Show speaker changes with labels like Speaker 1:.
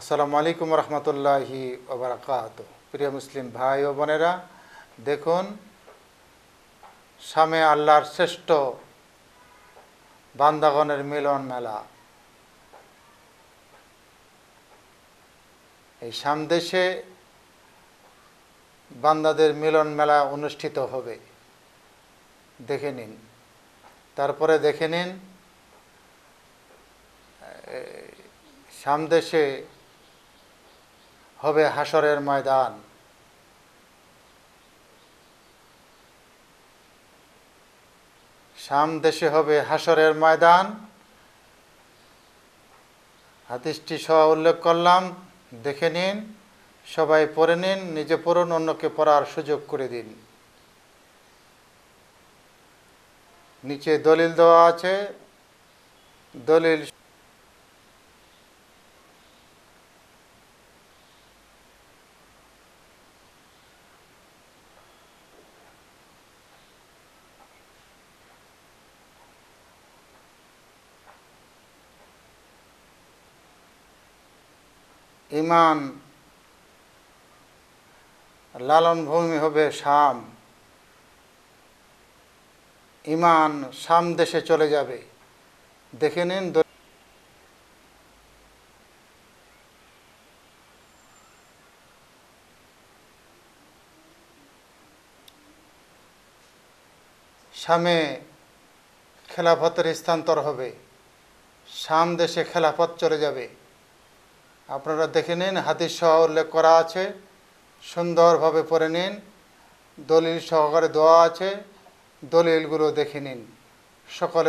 Speaker 1: আসসালামু আলাইকুম রহমতুল্লাহি ওবরাকাত প্রিয় মুসলিম ভাই ও বোনেরা, দেখুন সামে আল্লাহর শ্রেষ্ঠ বান্দাগণের মিলন মেলা। এই সামদেশে বান্দাদের মিলন মেলা অনুষ্ঠিত হবে। দেখে নিন। তারপরে দেখে নিন সামদেশে হবে হাসরের ময়দান। সামদেশে হবে হাসরের ময়দান। হাদিসটি সহ উল্লেখ করলাম, দেখে নিন, সবাই পড়ে নিন, নিজে পড়ুন, অন্যকে পড়ার সুযোগ করে দিন। নিচে দলিল দেওয়া আছে, দলিল ইমান, লালন ভূমি হবে শাম। ইমান শাম দেশে চলে যাবে। দেখে নিন শামে খেলাফতের স্থানান্তর হবে। শাম দেশে খেলাফত চলে যাবে। আপনারা দেখে নিন হাতির সহ উল্লেখ করা আছে। সুন্দরভাবে পড়ে নিন। দলিল সহকারে দেওয়া আছে। দলিলগুলো দেখে নিন। সকলের